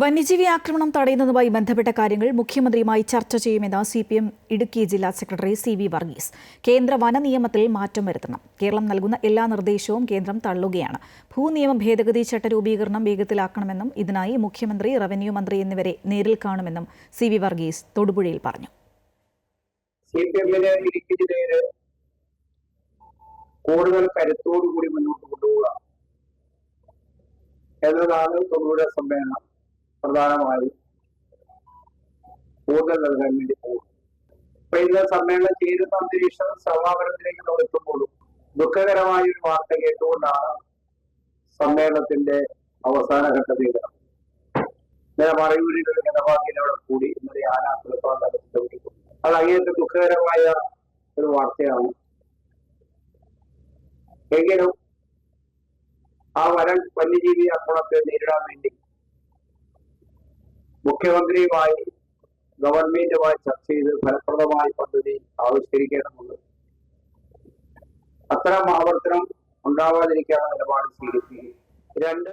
വന്യജീവി ആക്രമണം തടയുന്നതുമായി ബന്ധപ്പെട്ട കാര്യങ്ങൾ മുഖ്യമന്ത്രിയുമായി ചർച്ച ചെയ്യുമെന്ന് സി പി എം ഇടുക്കി ജില്ലാ സെക്രട്ടറി സി വി വർഗീസ്. കേന്ദ്ര വന നിയമത്തിൽ മാറ്റം വരുത്തണം. കേരളം നൽകുന്ന എല്ലാ നിർദ്ദേശവും കേന്ദ്രം തള്ളുകയാണ്. ഭൂനിയമ ഭേദഗതി ചട്ട രൂപീകരണം വേഗത്തിലാക്കണമെന്നും ഇതിനായി മുഖ്യമന്ത്രി റവന്യൂ മന്ത്രി എന്നിവരെ നേരിൽ കാണുമെന്നും സി വി വർഗീസ് തൊടുപുഴയിൽ പറഞ്ഞു. കൂടുതൽ കരുത്തോടുകൂടി മുന്നോട്ട് കൊണ്ടുപോവുക എന്നതാണ് തൊണ്ണൂറ് സമ്മേളനം. പ്രധാനമായും കൂടുതൽ നൽകാൻ വേണ്ടി പോകും അപ്പൊ ഇത് സമ്മേളനം ചേരുന്ന അന്തരീക്ഷം സമാപനത്തിലേക്ക് നമ്മൾ ദുഃഖകരമായ ഒരു വാർത്ത കേട്ടുകൊണ്ടാണ് സമ്മേളനത്തിന്റെ അവസാന ഘട്ടത്തിൽ നേരെ മറയൂരിൽ ഒരു കൂടി ഇന്നലെ ആനാക്കുളത്തോടെ അത് അങ്ങേറ്റ ദുഃഖകരമായ ഒരു വാർത്തയാണ്. എങ്കിലും ആ വരൻ വന്യജീവി ആക്രമണത്തെ നേരിടാൻ വേണ്ടി മുഖ്യമന്ത്രിയുമായി ഗവൺമെന്റുമായി ചർച്ച ചെയ്ത് ഫലപ്രദമായ പദ്ധതി ആവിഷ്കരിക്കേണ്ടതുണ്ട്. അത്തരം ആവർത്തനം ഉണ്ടാവാതിരിക്കാനുള്ള നിലപാട് സ്വീകരിക്കുകയും രണ്ട്